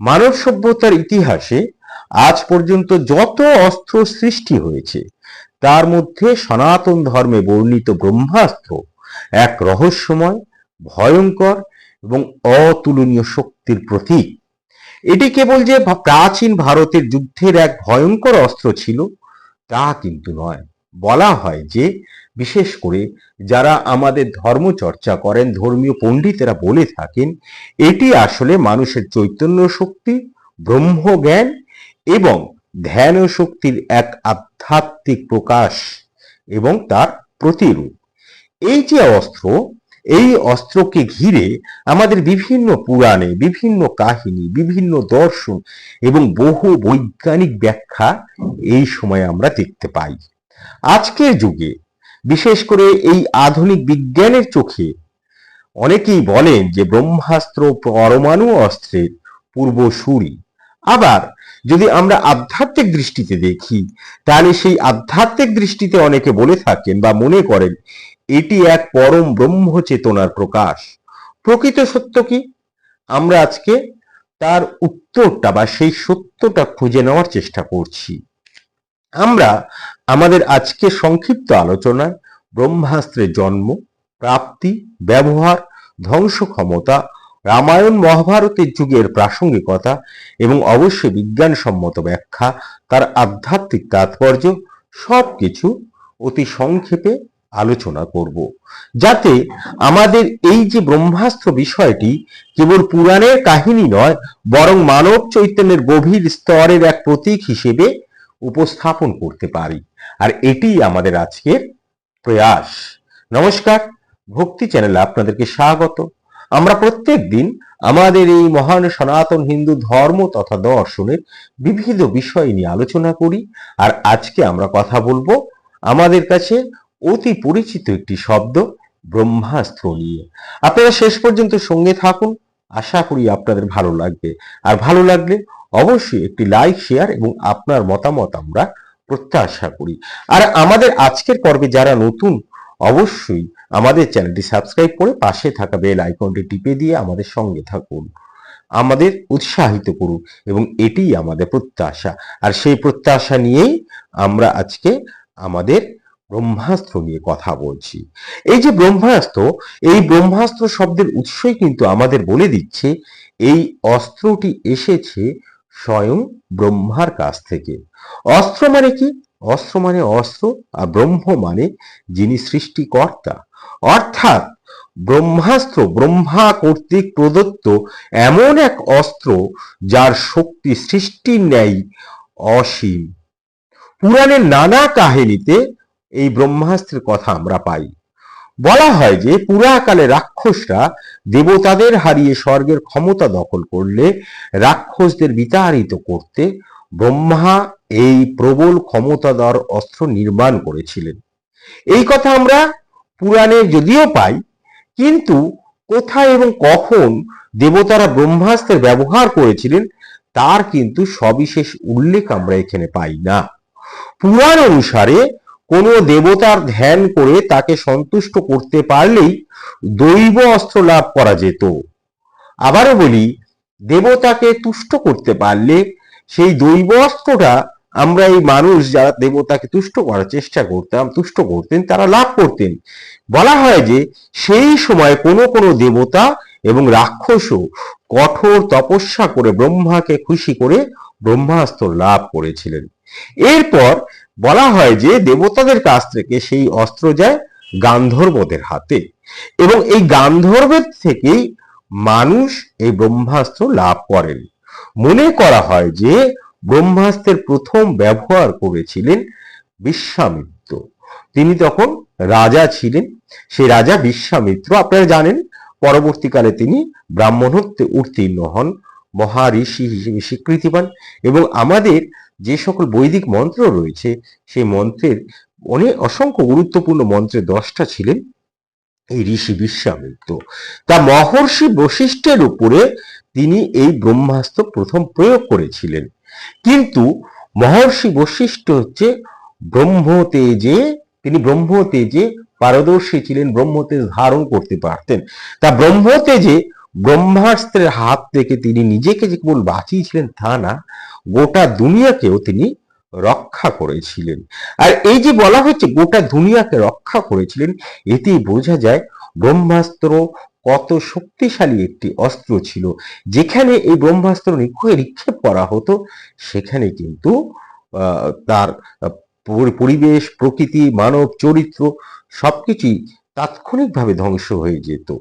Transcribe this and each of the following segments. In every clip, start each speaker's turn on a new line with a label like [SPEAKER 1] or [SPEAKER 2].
[SPEAKER 1] মানব সভ্যতার ইতিহাসে আজ পর্যন্ত যত অস্ত্র সৃষ্টি হয়েছে, তার মধ্যে সনাতন ধর্মে বর্ণিত ব্রহ্মাস্ত্র এক রহস্যময়, ভয়ঙ্কর এবং অতুলনীয় শক্তির প্রতীক। এটি কেবল যে প্রাচীন ভারতের যুদ্ধের এক ভয়ঙ্কর অস্ত্র ছিল, তা কিন্তু নয়। বলা হয় যে বিশেষ করে যারা আমাদের ধর্ম চর্চা করেন, ধর্মীয় পণ্ডিতেরা বলে থাকেন, এটি আসলে মানুষের চৈতন্য শক্তি, ব্রহ্মজ্ঞান এবং ধ্যান শক্তির এক আধ্যাত্মিক প্রকাশ এবং তার প্রতিরূপ। এই যে অস্ত্র, এই অস্ত্রকে ঘিরে আমাদের বিভিন্ন পুরাণে, বিভিন্ন কাহিনী, বিভিন্ন দর্শন এবং বহু বৈজ্ঞানিক ব্যাখ্যা এই সময় আমরা দেখতে পাই। আজকের যুগে বিশেষ করে এই আধুনিক বিজ্ঞানের চোখে। অনেকেই বলেন যে ব্রহ্মাস্ত্র পরমাণু অস্ত্রের পূর্বসূরি আবার যদি আমরা আধ্যাত্মিক দৃষ্টিতে দেখি, তাহলে সেই আধ্যাত্মিক দৃষ্টিতে অনেকে বলে থাকেন বা মনে করেন, এটি এক পরম ব্রহ্ম চেতনার প্রকাশ। প্রকৃত সত্য কি? আমরা আজকে তার উত্তরটা বা সেই সত্যটা খুঁজে নেওয়ার চেষ্টা করছি। আমরা আমাদের আজকে সংক্ষিপ্ত আলোচনায় ব্রহ্মাস্ত্রের জন্ম, প্রাপ্তি, ব্যবহার ধ্বংস ক্ষমতা রামায়ণ, মহাভারতের যুগের প্রাসঙ্গিকতা এবং অবশ্যই বিজ্ঞানসম্মত ব্যাখ্যা, তার আধ্যাত্মিক তাৎপর্য, সবকিছু অতি সংক্ষেপে আলোচনা করব। যাতে আমাদের এই যে ব্রহ্মাস্ত্র বিষয়টি কেবল পুরাণের কাহিনী নয়, বরং মানব চৈতন্যের গভীর স্তরের এক প্রতীক হিসেবে উপস্থাপন করতে পারি। আর এটি আমাদের আজকের প্রয়াস। নমস্কার, ভক্তি চ্যানেলে আপনাদেরকে স্বাগত। আমরা প্রত্যেক দিন আমাদের এই মহান সনাতন হিন্দু ধর্ম তথা দর্শনের বিভিন্ন বিষয় নিয়ে আলোচনা করি। আর আজকে আমরা কথা বলব আমাদের কাছে অতি পরিচিত একটি শব্দ, ব্রহ্মাস্ত্র নিয়ে। আপনারা শেষ পর্যন্ত সঙ্গে থাকুন। আশা করি আপনাদের ভালো লাগবে। আর ভালো লাগলে অবশ্যই একটি লাইক শেয়ার এবং আপনার মতামত আমরা প্রত্যাশা করি। আর আমাদের আজকের পর্বে যারা নতুন, অবশ্যই আমাদের চ্যানেলটি সাবস্ক্রাইব করে পাশে থাকা বেল আইকনটি টিপে দিয়ে আমাদের সঙ্গে থাকুন। আমাদের উৎসাহিত করুন এবং এটিই আমাদের প্রত্যাশা। আর সেই প্রত্যাশা নিয়েই আমরা আজকে আমাদের ব্রহ্মাস্ত্র নিয়ে কথা বলছি। এই যে ব্রহ্মাস্ত্র, এই ব্রহ্মাস্ত্র শব্দের উৎসই কিন্তু আমাদের বলে দিচ্ছে, এই অস্ত্রটি এসেছে স্বয়ং ব্রহ্মার কাছ থেকে। অস্ত্র মানে কি? অস্ত্র মানে অস্ত্র, আর ব্রহ্ম মানে যিনি সৃষ্টিকর্তা। অর্থাৎ ব্রহ্মাস্ত্র, ব্রহ্মা কর্তৃক প্রদত্ত এমন এক অস্ত্র যার শক্তি সৃষ্টির ন্যায় অসীম। পুরাণের নানা কাহিনীতে এই ব্রহ্মাস্ত্রের কথা আমরা পাই। বলা হয় যে পুরাকালে রাক্ষসরা দেবতাদের হারিয়ে স্বর্গের ক্ষমতা দখল করলে রাক্ষসদের বিতাড়িত করতে ব্রহ্মা এই প্রবল ক্ষমতাধর অস্ত্র নির্মাণ করেছিলেন। এই কথা আমরা পুরাণে যদিও পাই, কিন্তু কোথায় এবং কখন দেবতারা ব্রহ্মাস্ত্রের ব্যবহার করেছিলেন, তার কিন্তু সবিশেষ উল্লেখ আমরা এখানে পাই না। পুরাণ অনুসারে কোনো দেবতার ধ্যান করে তাকে সন্তুষ্ট করতে পারলেই দৈব অস্ত্র লাভ করা যেত। আবারও বলি, দেবতাকে তুষ্ট করতে পারলে সেই দৈব অস্ত্রটা আমরা এই মানুষ যারা দেবতাকে তুষ্ট করার চেষ্টা করতাম, তুষ্ট করতেন, তারা লাভ করতেন। বলা হয় যে সেই সময় কোনো কোনো দেবতা এবং রাক্ষসও কঠোর তপস্যা করে ব্রহ্মাকে খুশি করে ব্রহ্মাস্ত্র লাভ করেছিলেন। এরপর বলা হয় যে দেবতাদের কাছ থেকে সেই অস্ত্র যায় গান্ধর্বদের হাতে। এবং এই গান্ধর্বের থেকেই মানুষ এই ব্রহ্মাস্ত্র লাভ করেন। মনে করা হয় যে ব্রহ্মাস্ত্রের প্রথম ব্যবহার করেছিলেন বিশ্বামিত্র। তিনি তখন রাজা ছিলেন। সেই রাজা বিশ্বামিত্র, আপনারা জানেন, পরবর্তীকালে তিনি ব্রাহ্মণত্বে উত্তীর্ণ হন মহারিষি হিসেবে স্বীকৃতি পান এবং আমাদের যে সকল বৈদিক মন্ত্র রয়েছে, সেই মন্ত্রের অনেক অসংখ্য গুরুত্বপূর্ণ মন্ত্রের দশটা ছিলেন এই ঋষি বিশ্বামিত্র তা মহর্ষি বশিষ্ঠের উপরে তিনি এই ব্রহ্মাস্ত্র প্রথম প্রয়োগ করেছিলেন। কিন্তু মহর্ষি বশিষ্ঠ হচ্ছে ব্রহ্ম তেজে তিনি ব্রহ্ম তেজে পারদর্শী ছিলেন ব্রহ্ম তেজ ধারণ করতে পারতেন। তা ব্রহ্ম তেজে ব্রহ্মাস্ত্রের হাত থেকে তিনি নিজেকে যে কেবল বাঁচিয়েছিলেন তা না, গোটা দুনিয়াকেও তিনি রক্ষা করেছিলেন। আর এই যে বলা হচ্ছে গোটা দুনিয়াকে রক্ষা করেছিলেন, এতেই বোঝা যায় ব্রহ্মাস্ত্র কত শক্তিশালী একটি অস্ত্র ছিল। যেখানে এই ব্রহ্মাস্ত্র নিক্ষে- নিক্ষেপ করা হতো, সেখানে কিন্তু তার পরিবেশ, প্রকৃতি, মানব চরিত্র সবকিছুই তাৎক্ষণিকভাবে ধ্বংস হয়ে যেত।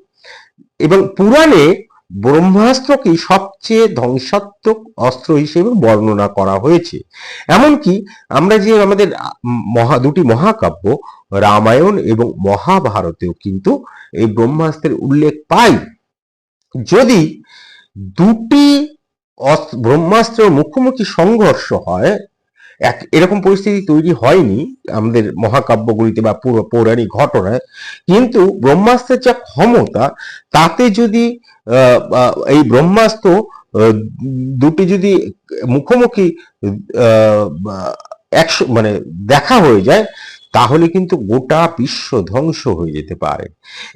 [SPEAKER 1] এবং পুরাণে ব্রহ্মাস্ত্রকে সবচেয়ে ধ্বংসাত্মক অস্ত্র হিসেবে বর্ণনা করা হয়েছে। এমনকি আমরা যে আমাদের মহা, দুটি মহাকাব্য, রামায়ণ এবং মহাভারতেও কিন্তু এই ব্রহ্মাস্ত্রের উল্লেখ পাই। যদি দুটি ব্রহ্মাস্ত্র মুখোমুখি সংঘর্ষ হয় এক, এরকম পরিস্থিতি তৈরি হয়নি আমাদের মহাকাব্যগুলিতে বা পুরো, পৌরাণিক ঘটনায়, কিন্তু ব্রহ্মাস্ত্রের যা ক্ষমতা, তাতে যদি এই ব্রহ্মাস্ত্র দুটি যদি মুখোমুখি একশো মানে দেখা হয়ে যায়, তাহলে কিন্তু গোটা বিশ্ব ধ্বংস হয়ে যেতে পারে।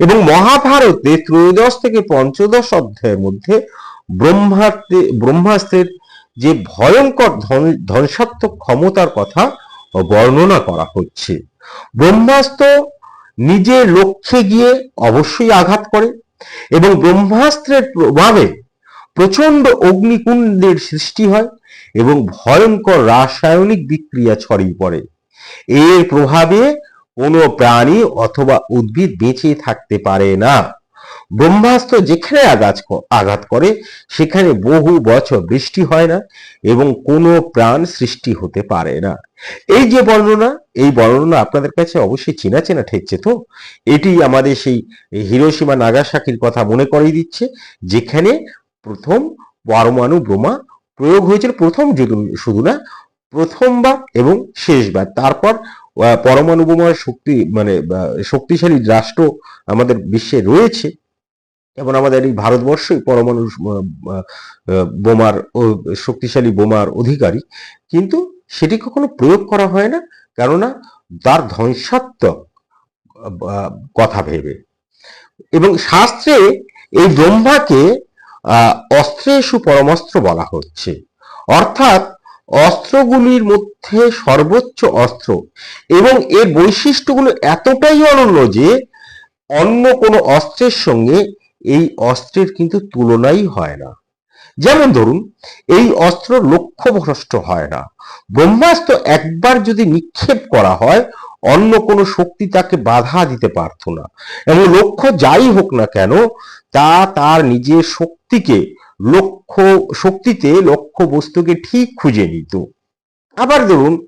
[SPEAKER 1] এবং মহাভারতে ত্রয়োদশ থেকে পঞ্চদশ অধ্যায়ের মধ্যে ব্রহ্মাস্ত্রে ব্রহ্মাস্ত্রের যে ভয়ঙ্কর ধ্বং- ধ্বংসাত্মক ক্ষমতার কথা বর্ণনা করা হচ্ছে। ব্রহ্মাস্ত্র নিজের লক্ষ্যে গিয়ে অবশ্যই আঘাত করে এবং ব্রহ্মাস্ত্রের প্রভাবে প্রচণ্ড অগ্নিকুণ্ডের সৃষ্টি হয় এবং ভয়ঙ্কর রাসায়নিক বিক্রিয়া ছড়িয়ে পড়ে। এর প্রভাবে কোনো প্রাণী অথবা উদ্ভিদ বেঁচে থাকতে পারে না। ব্রহ্মাস্ত্র যেখানে আঘাত আঘাত করে, সেখানে বহু বছর বৃষ্টি হয় না এবং কোনো প্রাণ সৃষ্টি হতে পারে না। এই যে বর্ণনা, এই বর্ণনা আপনাদের কাছে অবশ্যই চেনা চেনা ঠেকছে তো? এটি আমাদের সেই হিরোসীমা নাগাসাকির কথা মনে করিয়ে দিচ্ছে, যেখানে প্রথম পরমাণু বোমা প্রয়োগ হয়েছিল, প্রথম শুধু না, প্রথমবার এবং শেষবার। তারপর পরমাণু বোমার শক্তি মানে শক্তিশালী রাষ্ট্র আমাদের বিশ্বে রয়েছে। যেমন আমাদের এই ভারতবর্ষই পরমাণু বোমার শক্তিশালী বোমার অধিকারী। কিন্তু সেটি কখনো প্রয়োগ করা হয় না, কেননা তার ধ্বংসাত্মক কথা ভেবে। এবং শাস্ত্রে এই ব্রহ্মাকে অস্ত্রেষু পরমাস্ত্র বলা হচ্ছে। অর্থাৎ অস্ত্রগুলির মধ্যে সর্বোচ্চ অস্ত্র। এবং এর বৈশিষ্ট্যগুলো এতটাই অনন্য যে, অন্য কোনো অস্ত্রের সঙ্গে এই অস্ত্রের কিন্তু তুলনাই হয় না। যেমন ধরুন, এই অস্ত্র লক্ষ্য লক্ষ্যভ্রষ্ট হয় না। ব্রহ্মাস্ত্র একবার যদি নিক্ষেপ করা হয়, অন্য কোনো শক্তি তাকে বাধা দিতে পারত না। এবং লক্ষ্য যাই হোক না কেন, তা তার নিজের শক্তিকে, লক্ষ্য, শক্তিতে, লক্ষ্য বস্তুকে ঠিক খুঁজে নিত। আবার ধরুন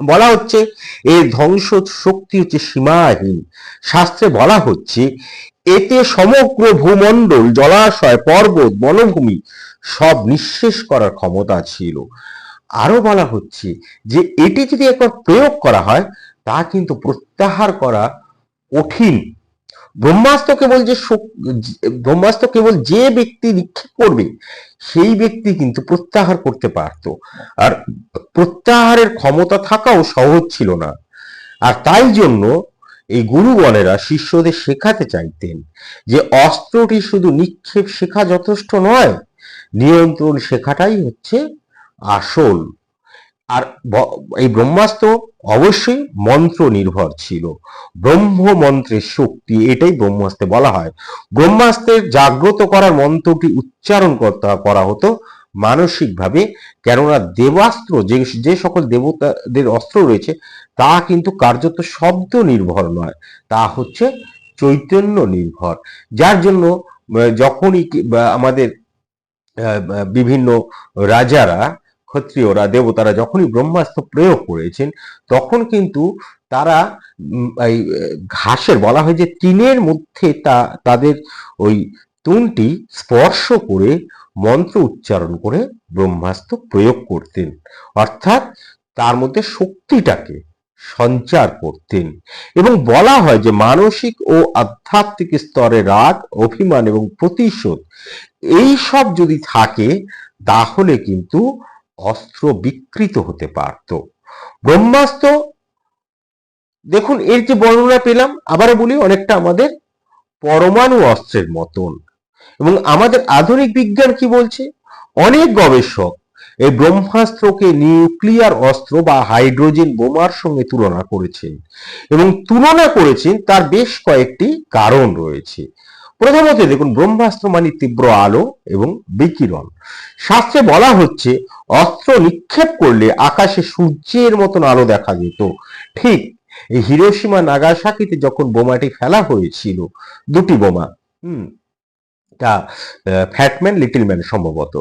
[SPEAKER 1] বলা হচ্ছে এর ধ্বংস শক্তি হচ্ছে সীমাহীন। শাস্ত্রে বলা হচ্ছে, এতে সমগ্র ভূমণ্ডল, জলাশয়, পর্বত, বনভূমি সব নিঃশেষ করার ক্ষমতা ছিল। আরও বলা হচ্ছে যে, এটি যদি একবার প্রয়োগ করা হয়, তা কিন্তু প্রত্যাহার করা কঠিন। ব্রহ্মাস্ত্র কেবল যে ব্রহ্মাস্ত্র কেবল যে ব্যক্তি নিক্ষেপ করবে, সেই ব্যক্তি কিন্তু প্রত্যাহার করতে পারত। আর প্রত্যাহারের ক্ষমতা থাকাও সহজ ছিল না। আর তাই জন্য এই গুরুগণেরা শিষ্যদের শেখাতে চাইতেন যে অস্ত্রটি শুধু নিক্ষেপ শেখা যথেষ্ট নয়, নিয়ন্ত্রণ শেখাটাই হচ্ছে আসল। আর এই ব্রহ্মাস্ত্র অবশ্যই মন্ত্র নির্ভর ছিল। ব্রহ্ম মন্ত্রের শক্তি, এটাই ব্রহ্মাস্ত্রে বলা হয়। ব্রহ্মাস্ত্রের জাগ্রত করার মন্ত্রটি উচ্চারণ করতে করা হতো মানসিকভাবে, কেননা দেবাস্ত্র, যে যে সকল দেবতাদের অস্ত্র রয়েছে, তা কিন্তু কার্যত শব্দ নির্ভর নয়, তা হচ্ছে চৈতন্য নির্ভর যার জন্য যখনই আমাদের বিভিন্ন রাজারা ক্ষত্রিয়রা, দেবতারা যখনই ব্রহ্মাস্ত্র প্রয়োগ করেছেন, তখন কিন্তু তারা এই, ঘাসের বলা হয় যে টিনের মধ্যে তা, তাদের ওই তুনটি স্পর্শ করে মন্ত্র উচ্চারণ করে ব্রহ্মাস্ত্র প্রয়োগ করতেন। অর্থাৎ তার মধ্যে শক্তিটাকে সঞ্চার করতেন। এবং বলা হয় যে মানসিক ও আধ্যাত্মিক স্তরে রাগ, অভিমান এবং প্রতিশোধ, এই সব যদি থাকে, তাহলে কিন্তু অস্ত্র বিকৃত হতে পারত। ব্রহ্মাস্ত্র, দেখুন, এর যে বর্ণনা পেলাম, আবারও বলি, অনেকটা আমাদের পরমাণু অস্ত্রের মতন। এবং আমাদের আধুনিক বিজ্ঞান কি বলছে? অনেক গবেষক এই ব্রহ্মাস্ত্রকে নিউক্লিয়ার অস্ত্র বা হাইড্রোজেন বোমার সঙ্গে তুলনা করেছেন এবং তুলনা করেছেন, তার বেশ কয়েকটি কারণ রয়েছে। প্রথমত দেখুন, ব্রহ্মাস্ত্র মানে তীব্র আলো এবং বিকিরণ। শাস্ত্রে বলা হচ্ছে, অস্ত্র নিক্ষেপ করলে আকাশে সূর্যের মতন আলো দেখা যেত। ঠিক এই হিরোসীমা নাগাসাকিতে যখন বোমাটি ফেলা হয়েছিল, দুটি বোমা, হুম তা ফ্যাটম্যান লিটল ম্যান সম্ভবত।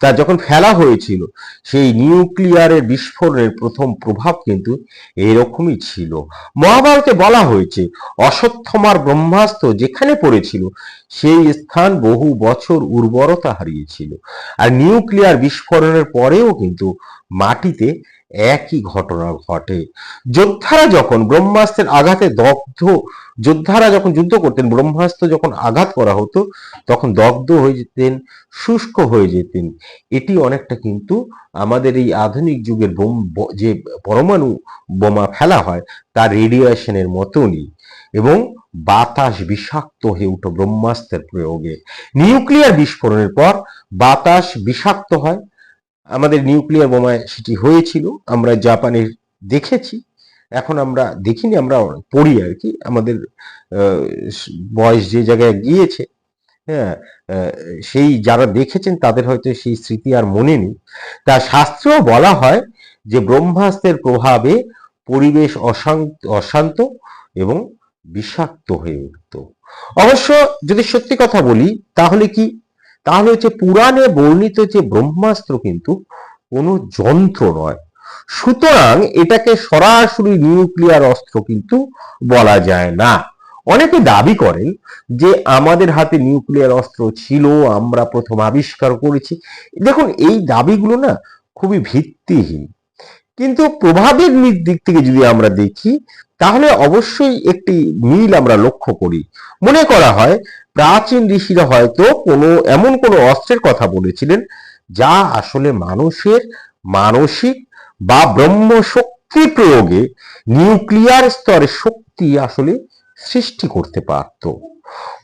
[SPEAKER 1] তা যখন ফেলা হয়েছিল, সেই নিউক্লিয়ারের বিস্ফোরণের প্রথম প্রভাব কিন্তু এরকমই ছিল। মহাভারতে বলা হয়েছে, অশ্বত্থমার ব্রহ্মাস্ত্র যেখানে পড়েছিল, সেই স্থান বহু বছর উর্বরতা হারিয়েছিল। আর নিউক্লিয়ার বিস্ফোরণের পরেও কিন্তু মাটিতে একই ঘটনা ঘটে। যোদ্ধারা যখন ব্রহ্মাস্ত্রের আঘাতে দগ্ধ, যোদ্ধারা যখন যুদ্ধ করতেন, ব্রহ্মাস্ত্র যখন আঘাত করা হতো, তখন দগ্ধ হয়ে যেতেন, শুষ্ক হয়ে যেতেন। এটি অনেকটা কিন্তু আমাদের এই আধুনিক যুগের বোম যে পরমাণু বোমা ফেলা হয় তার রেডিয়েশনের মতনই। এবং বাতাস বিষাক্ত হয়ে উঠো ব্রহ্মাস্ত্রের প্রয়োগে। নিউক্লিয়ার বিস্ফোরণের পর বাতাস বিষাক্ত হয় আমাদের নিউক্লিয়ার বোমায় সেটি হয়েছিল, আমরা জাপানের দেখেছি। এখন আমরা দেখিনি, আমরা পড়ি আর কি। আমাদের বয়স যে জায়গায় গিয়েছে হ্যাঁ সেই যারা দেখেছেন তাদের হয়তো সেই স্মৃতি আর মনে নেই। তা শাস্ত্রেও বলা হয় যে ব্রহ্মাস্ত্রের প্রভাবে পরিবেশ অশান্ত অশান্ত এবং বিষাক্ত হয়ে উঠত। অবশ্য যদি সত্যি কথা বলি, তাহলে কি তাহলে হচ্ছে পুরাণে বর্ণিত যে ব্রহ্মাস্ত্র কিন্তু কোনো যন্ত্র নয়। সুতরাং এটাকে সরাসরি নিউক্লিয়ার অস্ত্র কিন্তু বলা যায় না। অনেকে দাবি করেন যে আমাদের হাতে নিউক্লিয়ার অস্ত্র ছিল, আমরা প্রথম আবিষ্কার করেছি। দেখুন, এই দাবিগুলো না খুবই ভিত্তিহীন। কিন্তু প্রভাবের দিক থেকে যদি আমরা দেখি, তাহলে অবশ্যই একটি মিল আমরা লক্ষ্য করি। মনে করা হয় প্রাচীন ঋষিরা হয়তো কোনো, এমন কোনো অস্ত্রের কথা বলেছিলেন যা আসলে মানুষের মানসিক বা ব্রহ্ম শক্তি প্রয়োগে নিউক্লিয়ার স্তরে শক্তি আসলে সৃষ্টি করতে পারত।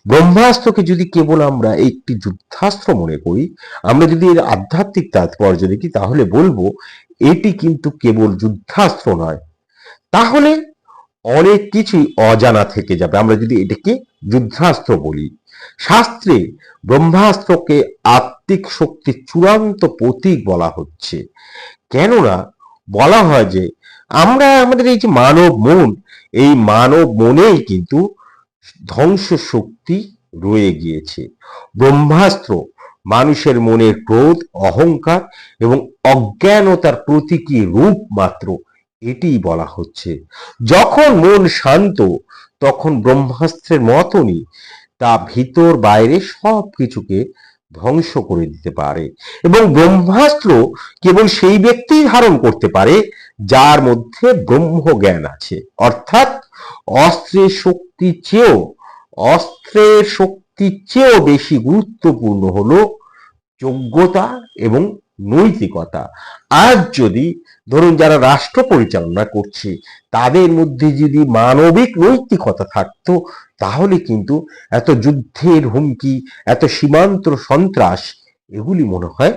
[SPEAKER 1] ব্রহ্মাস্ত্রকে যদি কেবল আমরা একটি যুদ্ধাস্ত্র মনে করি, আমরা যদি এর আধ্যাত্মিক তাৎপর্য দেখি, তাহলে বলব এটি কিন্তু কেবল যুদ্ধাস্ত্র নয়। তাহলে অনেক কিছুই অজানা থেকে যাবে। আমরা যদি এটাকে যুদ্ধাস্ত্র বলি শাস্ত্রে ব্রহ্মাস্ত্রকে আত্মিক শক্তির চূড়ান্ত প্রতীক বলা হচ্ছে। কেননা বলা হয় যে, আমরা আমাদের এই যে মানব মন, এই মানব মনেই কিন্তু ধ্বংস শক্তি রয়ে গিয়েছে। ব্রহ্মাস্ত্র মানুষের মনের ক্রোধ, অহংকার এবং অজ্ঞানতার প্রতীকী রূপ মাত্র এটিই বলা হচ্ছে। যখন মন শান্ত, তখন ব্রহ্মাস্ত্রের মতনই তা ভিতর বাইরে সব কিছুকে ধ্বংস করে দিতে পারে এবং ব্রহ্মাস্ত্র কেবল সেই ব্যক্তি ধারণ করতে পারে যার মধ্যে ব্রহ্ম জ্ঞান আছে। অর্থাৎ অস্ত্রের শক্তি চেয়েও, অস্ত্রের শক্তির চেয়েও বেশি গুরুত্বপূর্ণ হলো যোগ্যতা এবং নৈতিকতা। আজ যদি ধরুন যারা রাষ্ট্র পরিচালনা করছে, তাদের মধ্যে যদি মানবিক নৈতিকতা থাকতো, তাহলে কিন্তু এত যুদ্ধের হুমকি, এত সীমান্ত সন্ত্রাস, এগুলি মনে হয়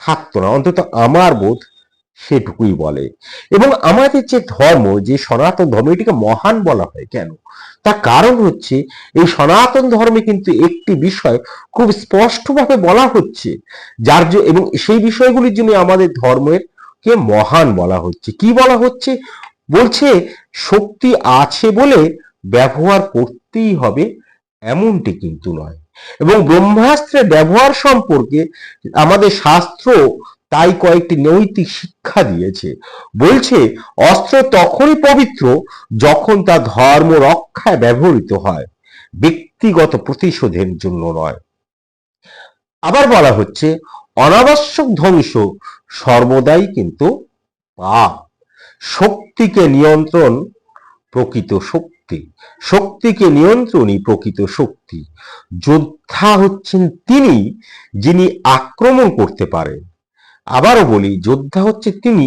[SPEAKER 1] থাকতো না। অন্তত আমার বোধ সেটুকুই বলে। এবং আমাদের যে ধর্ম, যে সনাতন ধর্ম, এটিকে মহান বলা হয় কেন? তার কারণ হচ্ছে, এই সনাতন ধর্মে কিন্তু একটি বিষয় খুব স্পষ্টভাবে বলা হচ্ছে, যার এবং সেই বিষয়গুলির জন্য আমাদের ধর্মের কে মহান বলা হচ্ছে। কি বলা হচ্ছে? বলছে, শক্তি আছে বলে ব্যবহার করতেই হবে, এমনটি কিন্তু নয়। এবং ব্রহ্মাস্ত্রের ব্যবহার সম্পর্কে আমাদের শাস্ত্র তাই কয়েকটি নৈতিক শিক্ষা দিয়েছে। বলছে, অস্ত্র তখনই পবিত্র যখন তা ধর্ম রক্ষায় ব্যবহৃত হয়, ব্যক্তিগত প্রতিশোধের জন্য নয়। আবার বলা হচ্ছে, অনাবশ্যক ধ্বংস সর্বদাই কিন্তু পাপ। শক্তিকে নিয়ন্ত্রণ প্রকৃত শক্তি, শক্তিকে নিয়ন্ত্রণই প্রকৃত শক্তি। যোদ্ধা হচ্ছেন তিনি যিনি আক্রমণ করতে পারেন। আবারও বলি, যোদ্ধা হচ্ছে তিনি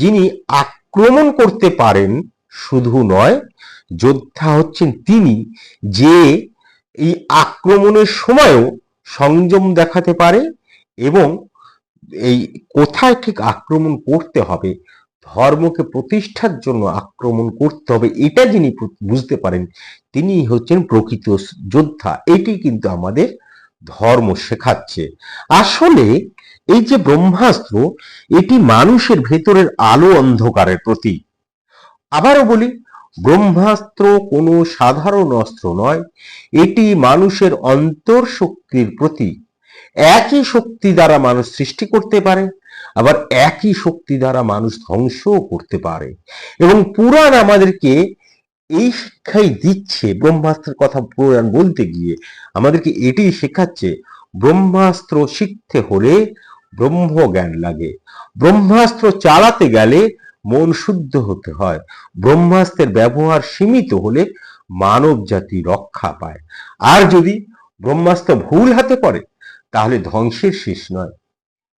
[SPEAKER 1] যিনি আক্রমণ করতে পারেন শুধু নয়, যোদ্ধা হচ্ছেন তিনি যে এই আক্রমণের সময়ও সংযম দেখাতে পারে এবং এই কোথায় ঠিক আক্রমণ করতে হবে, ধর্মকে প্রতিষ্ঠার জন্য আক্রমণ করতে হবে, এটা যিনি বুঝতে পারেন, তিনি হচ্ছেন প্রকৃত যোদ্ধা। এটি কিন্তু আমাদের ধর্ম শেখাচ্ছে। আসলে এই যে ব্রহ্মাস্ত্র, এটি মানুষের ভেতরের আলো অন্ধকারের প্রতীক। আবারও বলি, ব্রহ্মাস্ত্র কোনো সাধারণ অস্ত্র নয়, এটি মানুষের অন্তর শক্তির প্রতীক। একই শক্তি দ্বারা মানুষ সৃষ্টি করতে পারে, আবার একই শক্তি দ্বারা মানুষ ধ্বংসও করতে পারে। এবং পুরাণ আমাদেরকে এই শিক্ষাই দিচ্ছে, ব্রহ্মাস্ত্রের কথা পুরাণ বলতে গিয়ে, আমাদেরকে এটি শেখাচ্ছে, ব্রহ্মাস্ত্র শিখতে হলে ব্রহ্ম জ্ঞান লাগে। ব্রহ্মাস্ত্র চালাতে গেলে মন শুদ্ধ হতে হয়। ব্রহ্মাস্ত্রের ব্যবহার সীমিত হলে মানব জাতি রক্ষা পায়। আর যদি ব্রহ্মাস্ত্র ভুল হাতে পড়ে, তাহলে ধ্বংসের শেষ নয়।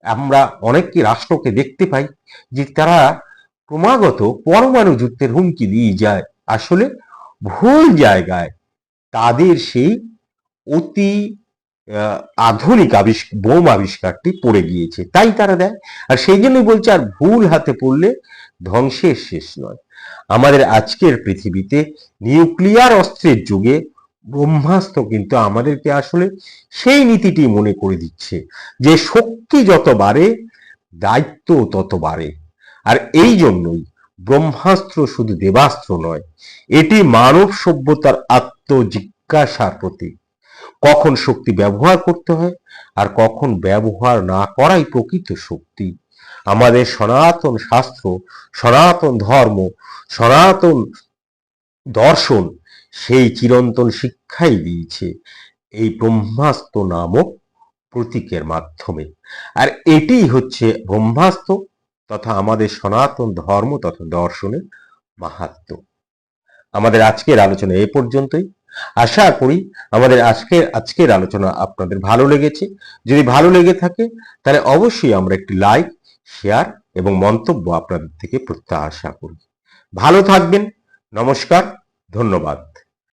[SPEAKER 1] আমরা অনেককে রাষ্ট্রকে দেখতে পাই যে তারা ক্রমাগত পরমাণু যুদ্ধের হুমকি দিয়ে যায়। আসলে ভুল জায়গায় তাদের সেই অতি আধুনিক আবিষ্কার বোম আবিষ্কারটি পড়ে গিয়েছে। তাই তারা দেয়। আর সেই জন্যই বলছে, আর ভুল হাতে পড়লে ধ্বংসের শেষ নয়। আমাদের আজকের পৃথিবীতে নিউক্লিয়ার অস্ত্রের যুগে ব্রহ্মাস্ত্র কিন্তু আমাদেরকে আসলে সেই নীতিটি মনে করে দিচ্ছে যে শক্তি যত বাড়ে, দায়িত্ব তত বাড়ে। আর এই জন্যই ব্রহ্মাস্ত্র শুধু দেবাস্ত্র নয়, এটি মানব সভ্যতার আত্মজিজ্ঞাসার প্রতীক। কখন শক্তি ব্যবহার করতে হয় আর কখন ব্যবহার না করাই প্রকৃত শক্তি। আমাদের সনাতন শাস্ত্র, সনাতন ধর্ম, সনাতন দর্শন সেই চিরন্তন শিক্ষাই দিয়েছে এই ব্রহ্মাস্ত্র নামক প্রতীকের মাধ্যমে। আর এটি হচ্ছে ব্রহ্মাস্ত্র তথা আমাদের সনাতন ধর্ম তথা দর্শনের মাহাত্ম আমাদের আজকের আলোচনা এ পর্যন্তই। আশা করি আমাদের আজকের আজকের আলোচনা আপনাদের ভালো লেগেছে। যদি ভালো লেগে থাকে, তাহলে অবশ্যই আমরা একটি লাইক শেয়ার এবং মন্তব্য আপনাদের থেকে প্রত্যাশা করি। ভালো থাকবেন, নমস্কার, ধন্যবাদ।